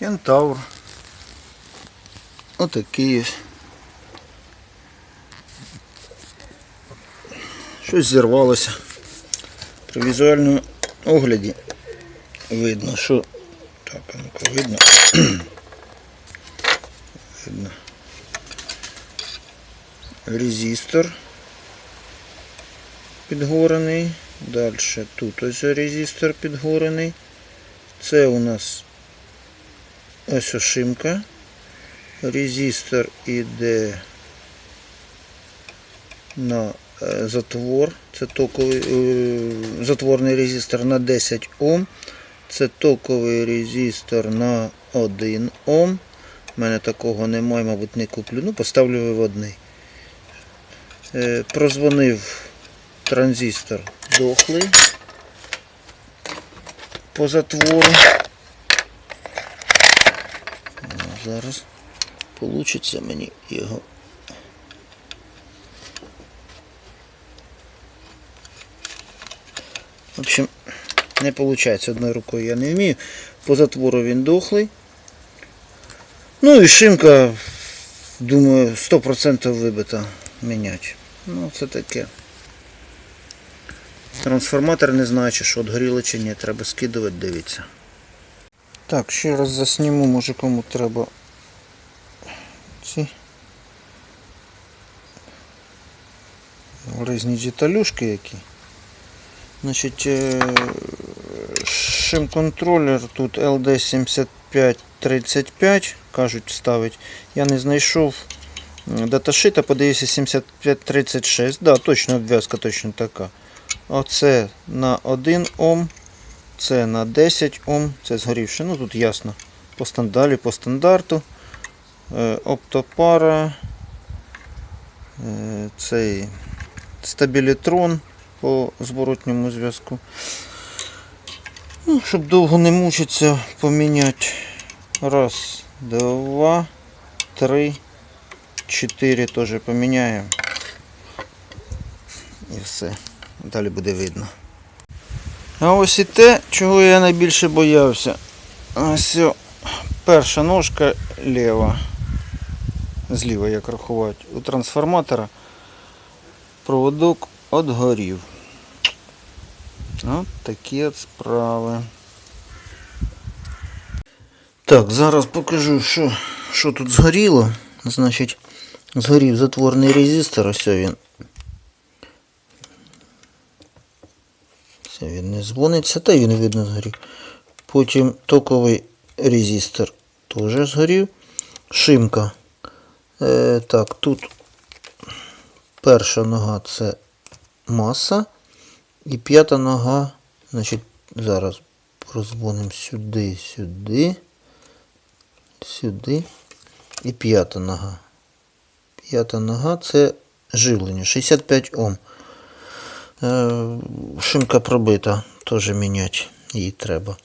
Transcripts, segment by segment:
Кентавр. Отакий ось. Щось зірвалося. При візуальному огляді видно, що. Так, ну-ка видно. видно. Резистор підгорений. Далі тут ось резистор підгорений. Це у нас ось ошимка. Резистор іде на е, затвор. Це токовий е, затворний резистор на 10 Ом. Це токовий резистор на 1 Ом. У мене такого немає, мабуть, не куплю. Ну, поставлю виводний. Е, прозвонив транзистор дохлий по затвору. Зараз получиться мені його. В общем, не виходить одною рукою я не вмію. По затвору він дохлий. Ну і шимка, думаю, 100% вибита міняти. Ну, це таке. Трансформатор не знаю, чи що отгоріло чи ні, треба скидувати, дивіться. Так, ще раз засніму, може кому треба ці різні деталюшки які. Значить, е, шим-контролер тут LD7535, кажуть, ставить. Я не знайшов даташита, подивився 7536. Да, точно обв'язка точно така. Оце на 1 Ом, це на 10 Ом, це згорівше. Ну тут ясно. По стандалі, по стандарту. Е, оптопара. Е, цей стабілітрон по зворотньому зв'язку. Ну, щоб довго не мучитися, поміняти. Раз, два, три, чотири теж поміняємо. І все. Далі буде видно. А ось і те, чого я найбільше боявся. Ось перша ножка ліва. Зліва як рахувати. У трансформатора проводок отгорів. От такі от справи. Так, зараз покажу, що, що тут згоріло. Значить, згорів затворний резистор, ось він. Це він не дзвониться, та він видно згорів. Потім токовий резистор теж згорів. Шимка. Е, так, тут перша нога це маса. І п'ята нога, значить, зараз прозвонимо сюди, сюди, сюди. І п'ята нога. П'ята нога це живлення. 65 Ом. Е, Шимка пробита, теж міняти її треба.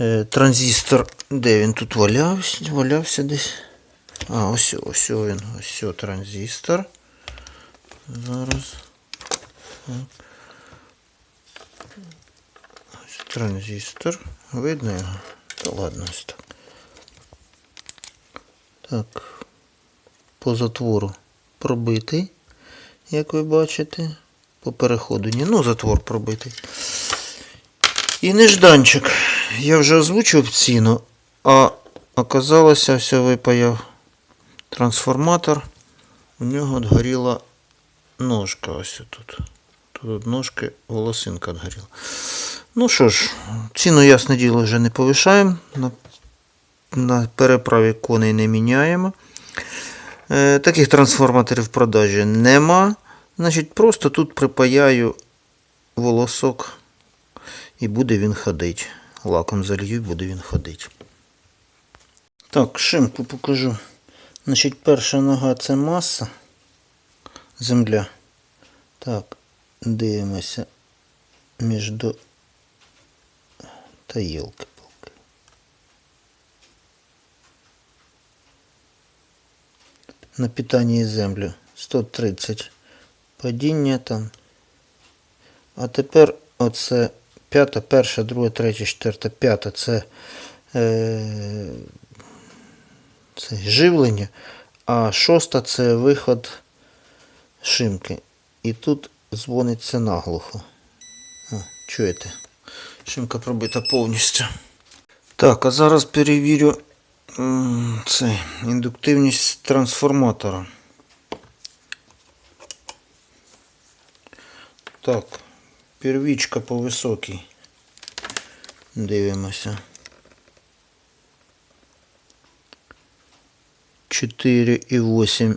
Е, Транзистор, де він тут валявся, валявся десь. А, ось, ось він, ось транзистор. Зараз. Ось транзистор. Видно його? Та ладно ось так. Так. По затвору пробитий, як ви бачите. По переходу. Ну, затвор пробитий. І нежданчик. Я вже озвучив ціну, а оказалося, все випаяв трансформатор. У нього отгоріла ножка ось тут. Тут ножки волосинка отгоріла. Ну що ж, ціну, ясне діло, вже не повишаємо. На, на переправі коней не міняємо. Е, таких трансформаторів в продажі нема. Значить, просто тут припаяю волосок і буде він ходити. Лаком залью і буде він ходити. Так, шимку покажу. Значить, перша нога це маса. Земля. Так, дивимося між до... Та йолки-палки. На питанні землю 130 падіння там. А тепер оце п'ята, перша, друга, третя, четверта, п'ята це е, це живлення, а шоста це виход шимки. І тут дзвониться наглухо. О, чуєте? Шимка пробита повністю. Так, а зараз перевірю це, індуктивність трансформатора. Так, первічка по високій. Дивимося. 4,8,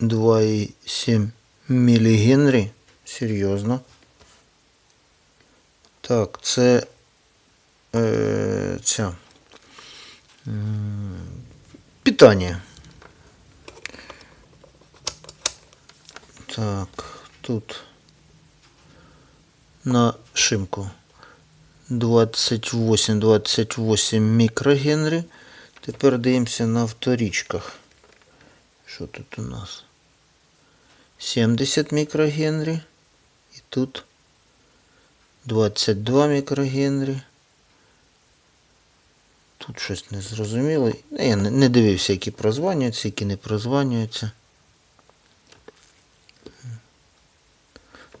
2,7 мілігенрі. Серйозно. Так, це е, ця. м, Питання. Так, тут на шимку 28-28 мікрогенрі. Тепер дивимося на вторічках. Що тут у нас? 70 мікрогенрі. І тут 22 мікрогенрі. Тут щось не зрозуміло. Я не, дивився, які прозванюються, які не прозванюються.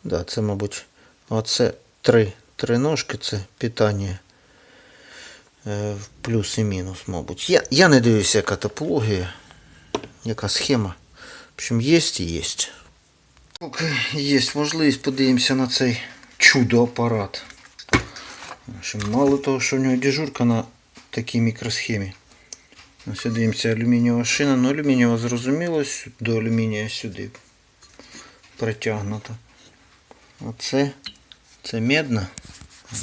Да, це, мабуть, оце три, три ножки, це питання е, в плюс і мінус, мабуть. Я, я не дивився, яка топологія, яка схема. В общем, є і є. Поки є можливість, подивимося на цей чудо-апарат. Мало того, що в нього дежурка на такій мікросхемі. Ось дивимося алюмінієва шина. Ну, алюмінієва зрозуміло, до алюмінія сюди притягнута. Оце це медна.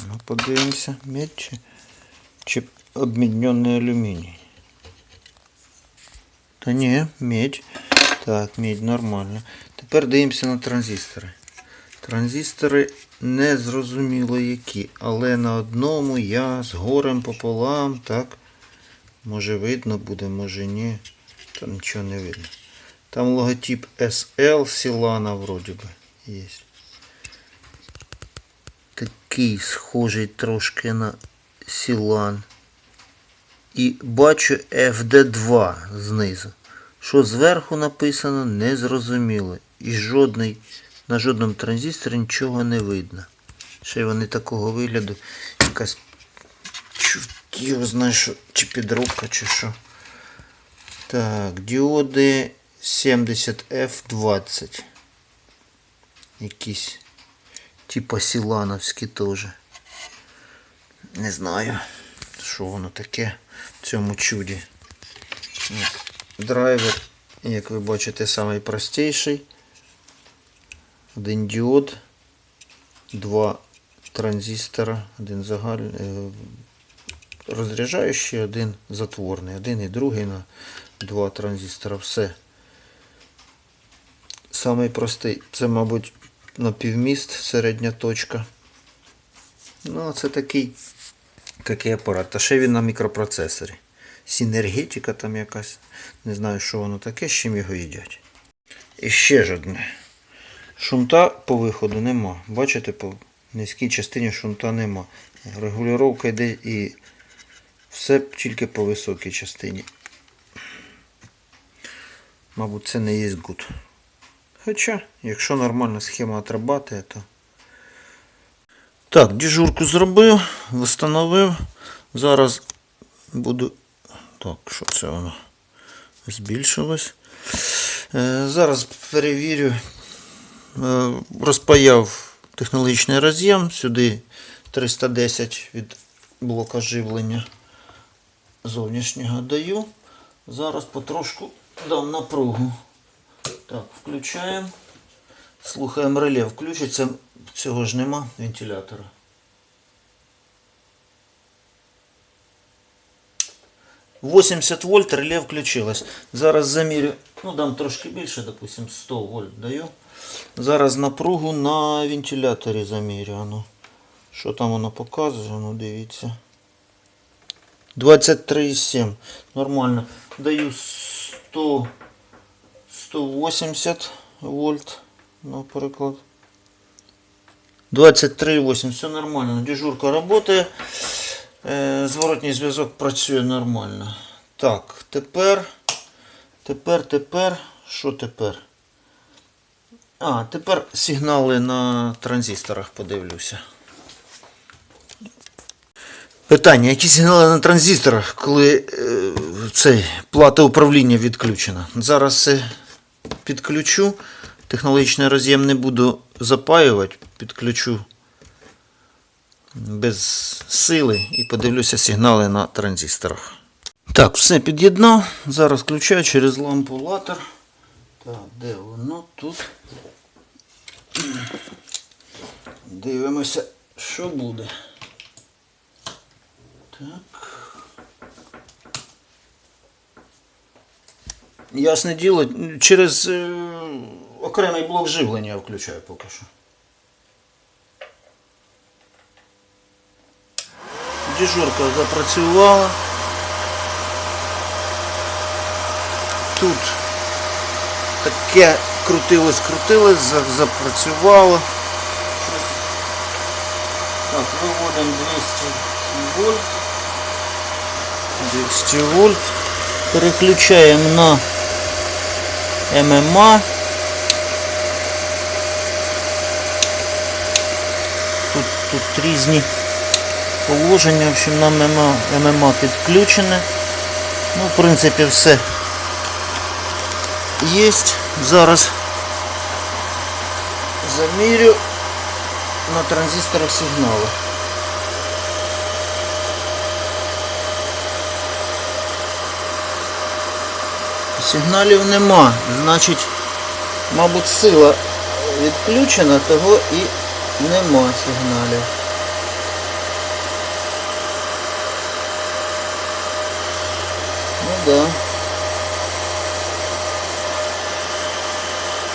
Ну, подивимося, медь чи, чи обміднений алюміній. Та ні, медь. Так, медь нормально. Тепер дивимося на транзистори. Транзистори не зрозуміло які, але на одному я з горем пополам, так. Може видно буде, може ні. Там нічого не видно. Там логотип SL Silana вроді би є. Такий схожий трошки на Сілан. І бачу FD2 знизу. Що зверху написано, не зрозуміло. І жодний, на жодному транзисторі нічого не видно. Ще й вони такого вигляду. Якась знає, що, чи підробка, чи що. Так, діоди 70F20. Якісь типа сілановські теж. Не знаю, що воно таке в цьому чуді. Драйвер, як ви бачите, самий простіший. Один діод, два транзистора, один загальний, розряджаючий, один затворний, один і другий на два транзистора. Все. Самий простий. Це, мабуть, напівміст, середня точка. Ну, це такий, такий апарат. Та ще він на мікропроцесорі. Синергетика там якась. Не знаю, що воно таке, з чим його їдять. І ще ж одне. Шунта по виходу нема. Бачите, по низькій частині шунта нема. Регулювання йде і все тільки по високій частині. Мабуть, це не є гуд. Хоча, якщо нормальна схема отрабатує, то. Так, дежурку зробив, встановив. Зараз буду. Так, що це воно? Збільшилось. Е, Зараз перевірю. Е, Розпаяв технологічний роз'єм. Сюди 310 від блока живлення зовнішнього даю. Зараз потрошку дам напругу. Так, включаємо. Слухаємо реле. Включиться. Цього ж нема вентилятора. «80 вольт реле включилось. Зараз замірю, ну дам трошки більше, допустим, 100 вольт даю. Зараз напругу на вентиляторі замірю. Ну, що там воно показує? Ну, дивіться. 23,7. Нормально. Даю 100, 180 вольт, наприклад. 23,8. Все нормально. Дежурка работає. Е, Зворотній зв'язок працює нормально. Так, тепер Тепер, тепер, що тепер? А, тепер сигнали на транзисторах подивлюся. Питання, які сигнали на транзисторах, коли е, цей, плата управління відключена? Зараз все підключу. Технологічний роз'єм не буду запаювати, підключу без сили і подивлюся сигнали на транзисторах. Так, все під'єднав. Зараз включаю через лампу латер. Так, де воно тут? Дивимося, що буде. Так. Ясне діло, через е, окремий блок живлення я включаю поки що. Дежурка запрацювала. Тут таке крутилось, крутилось, за- запрацювало. Так, виводимо 200 вольт. 200 вольт. Переключаємо на ММА. Тут, тут різні положення. В общем, на ММА, ММА підключене. Ну, в принципі, все є. Зараз замірю на транзисторах сигнали. Сигналів нема, значить, мабуть, сила відключена, того і нема сигналів. Ну да.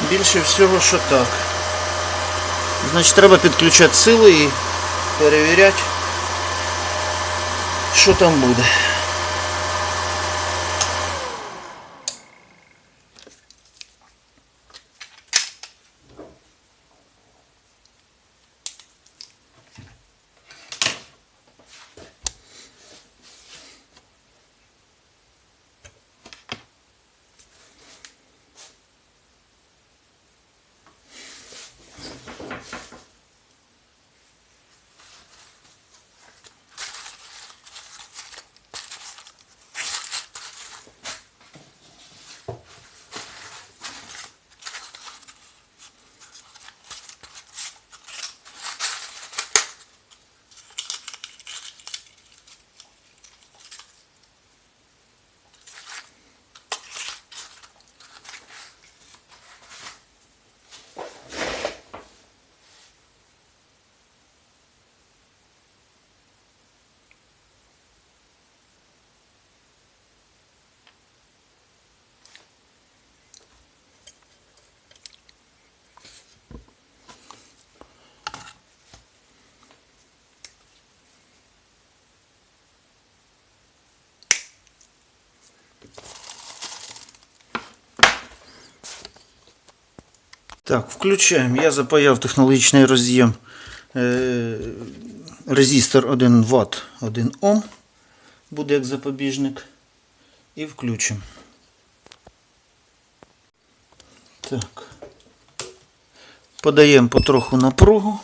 Більше всього, що так. Значить, треба підключати сили і перевіряти, що там буде. Так, включаємо. Я запаяв технологічний роз'єм е, резистор 1 Вт 1 Ом. Буде як запобіжник. І включимо. Так. Подаємо потроху напругу.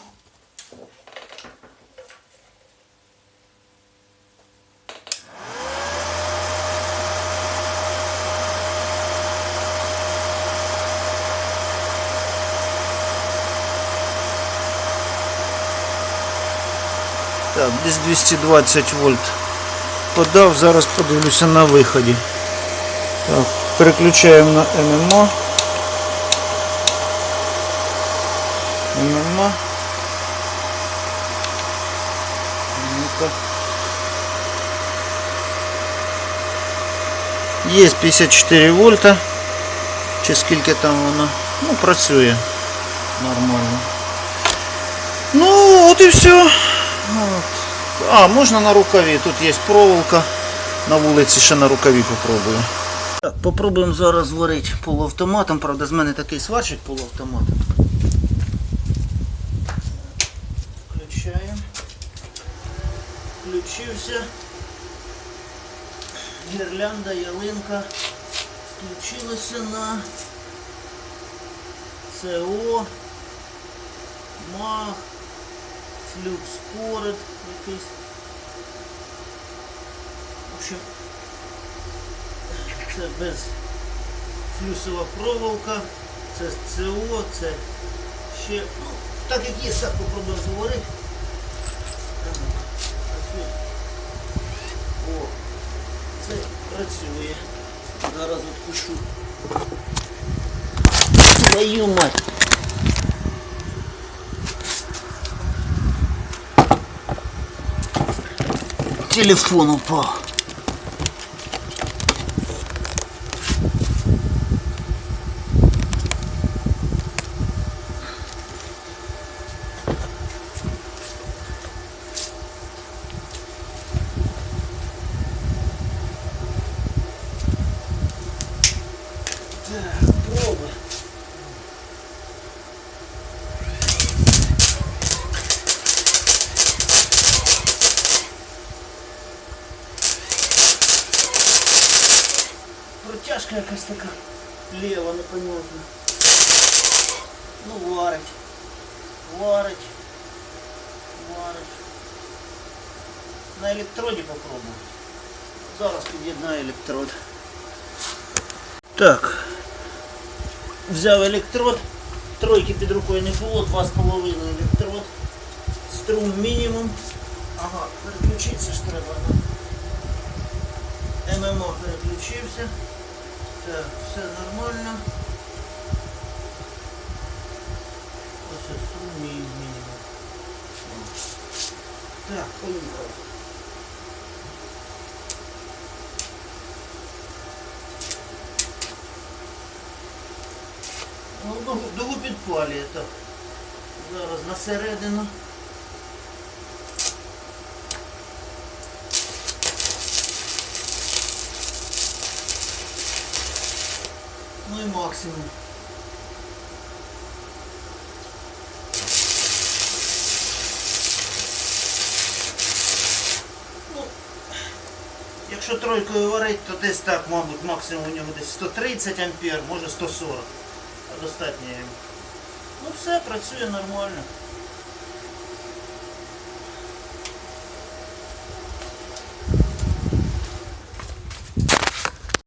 десь 220 вольт подав, зараз подивлюся на виході. Так, переключаємо на ММО. ММО. Ну-ка. Є 54 вольта. Чи скільки там воно? Ну, працює нормально. Ну, от і все. От. А, можна на рукаві. Тут є проволока. На вулиці ще на рукаві попробую. Так, попробуємо зараз зварити полуавтоматом. Правда, з мене такий сварщик полуавтоматом. Включаємо. Включився. Гірлянда, ялинка. переключилося на СО, МАГ, флюкс поред якийсь. В общем, це без флюсова проволока, це СО, це ще, ну, так як є, так попробуємо говорити. О, це працює. Зараз відпишу. Твою мать. Телефон упал. Протяжка якась така ліва, непонятна. Ну, варить. Варить. Варить. На електроді попробую. Зараз під'єднаю електрод. Так. Взяв електрод. Тройки під рукою не було, 2,5 електрод. Струм мінімум. Ага, переключитися ж треба. ММО переключився. Так, все нормально. Ось ось струм мі- мінімум. О. Так. Ну, дугу, дугу підпалює, так. Зараз на середину. Ну максимум. Ну, якщо тройкою варить, то десь так, мабуть, максимум у нього десь 130 ампер, може 140. А достатньо. Ну все, працює нормально.